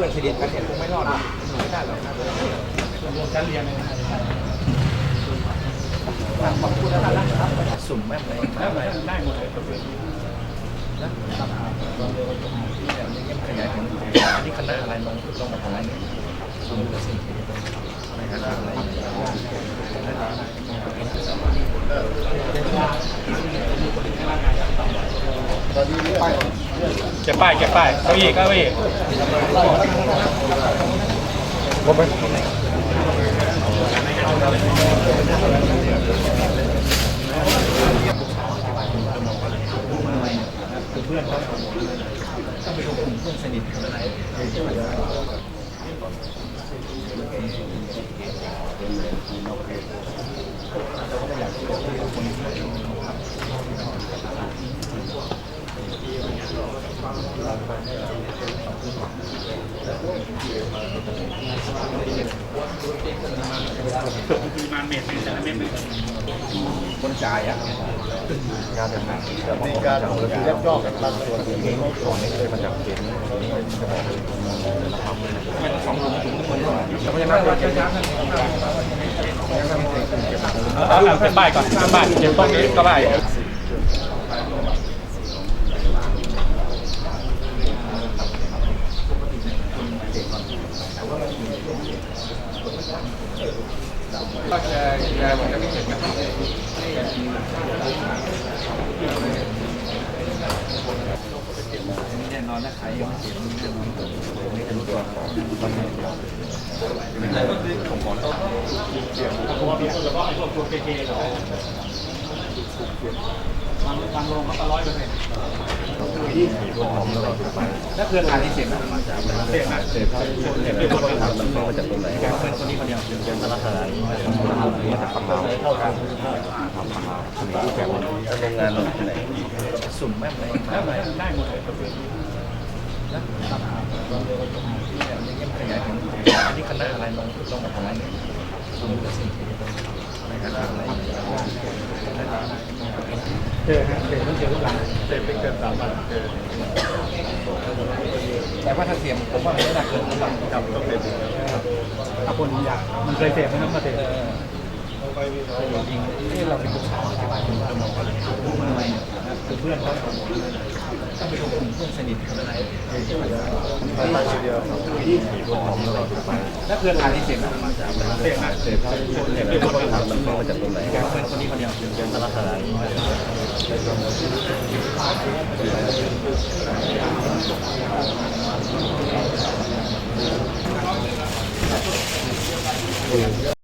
ื่อนเฉลี่ยกันเนี่ยคงไม่รอดหรอกไม่ได้หรอกน่าจะการเรียนขอบคุณนะครับสุ่มแม่งเลยได้ไหมได้หมดเลยนะขยายผลนี่คณะอะไรลงลงมาทำอะไรเนี่ยสุ่มสิไม่หาอะไร เก็บป้ายเก็บป้ายเก้าอี้เก้าอี้คือเพื่อนเขาต้องไปดูกลุ่มเพื่อนสนิทกันอะไร มีมาเมตรหนึ่งแต่ละเมตรหนึ่งคนจ่ายอะการเดินทางมีการเอาระเบียบย่อกับบางส่วนที่มีของนี้เคยมาจากเขตนี้จะบอกเลยมันสองลุงถึงทุกคนก็แต่พยานาคเก็บเอาเอาเก็บป้ายก่อนเก็บป้ายเก็บตรงนี้ก็ได้ ก็จะจะจะไม่เห็นนะครับแน่นอนนะขายยังเสียแน่นอนไม่จะรู้ตัวของมันไม่ใช่ก็คือของของต้องเพราะว่ามีคนแล้วก็ไอ้พวกตัวเกย์เหรอ บางบางโรงเขาก็ร้อยเปอร์เซ็นต์ที่มีพวกผมแล้วก็ไปแล้วเครือข่ายที่เสียงนะมาจากเสร็จนะเสพเขาเสพเขาถามมันมาจากตรงไหนแกเป็นคนนี้คนเดียวเป็นสารคดีมาจากฝั่งลาเข้าทางทำฝั่งลาวมีรูปแบบมันโรงงานเราที่ไหนสุ่มแม่งเลยได้ไหมได้หมดเลยประเภทนะขยายผลอันนี้คณะอะไรลงลงมาทำอะไรเนี่ยสุ่มสิไม่หาอะไร จอฮะเจอต้องเจอทุกวันเจอเป็นเกินสามวันเจอแต่ว่าถ้าเสียมผมว่ามันไม่น่าเกินสามจับต้องเป็นถ้าคนอยากมันเคยเสพมันต้องมาเสพจริงที่เราเป็นผู้ชายที่มาคุณจะมองว่าทำไมคือเพื่อนเขา จะไปดูกลุ่มเพื่อนสนิทกันอะไรมันไปทีเดียวที่มีพวกผมแล้วก็ไปแล้วเพื่อข่ายที่เสียงมาจากเสพนะเสพเขาเสพเขาถามมันมาจากตรงไหนแกเป็นคนนี้คนเดียวเป็นสารคดีแ